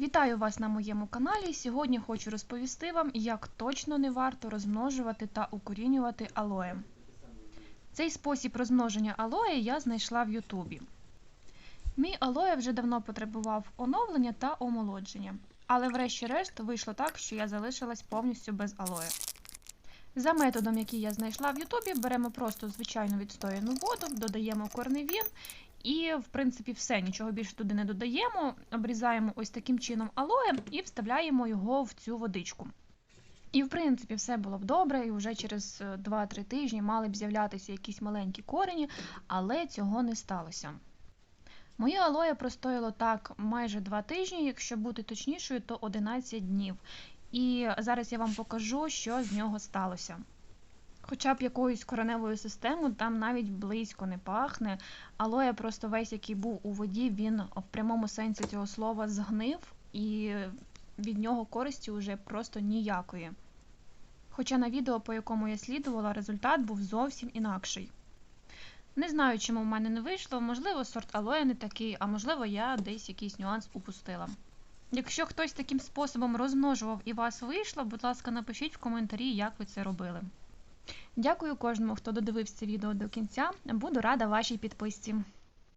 Вітаю вас на моєму каналі. Сьогодні хочу розповісти вам, як точно не варто розмножувати та укорінювати алоє. Цей спосіб розмноження алоє я знайшла в Ютубі. Мій алоє вже давно потребував оновлення та омолодження, але врешті-решт вийшло так, що я залишилась повністю без алоє. За методом, який я знайшла в Ютубі, беремо просто звичайну відстояну воду, додаємо корневін і, в принципі, все, нічого більше туди не додаємо. Обрізаємо ось таким чином алоє і вставляємо його в цю водичку. І, в принципі, все було б добре, і вже через 2-3 тижні мали б з'являтися якісь маленькі корені, але цього не сталося. Моє алоє простояло так майже 2 тижні, якщо бути точнішою, то 11 днів. І зараз я вам покажу, що з нього сталося. Хоча б якоюсь кореневою системою там навіть близько не пахне. Алоє просто весь, який був у воді, він в прямому сенсі цього слова згнив, і від нього користі вже просто ніякої. Хоча на відео, по якому я слідувала, результат був зовсім інакший. Не знаю, чому в мене не вийшло, можливо, сорт алоє не такий, а можливо, я десь якийсь нюанс упустила. Якщо хтось таким способом розмножував і вас вийшло, будь ласка, напишіть в коментарі, як ви це робили. Дякую кожному, хто додивився відео до кінця. Буду рада вашій підписці.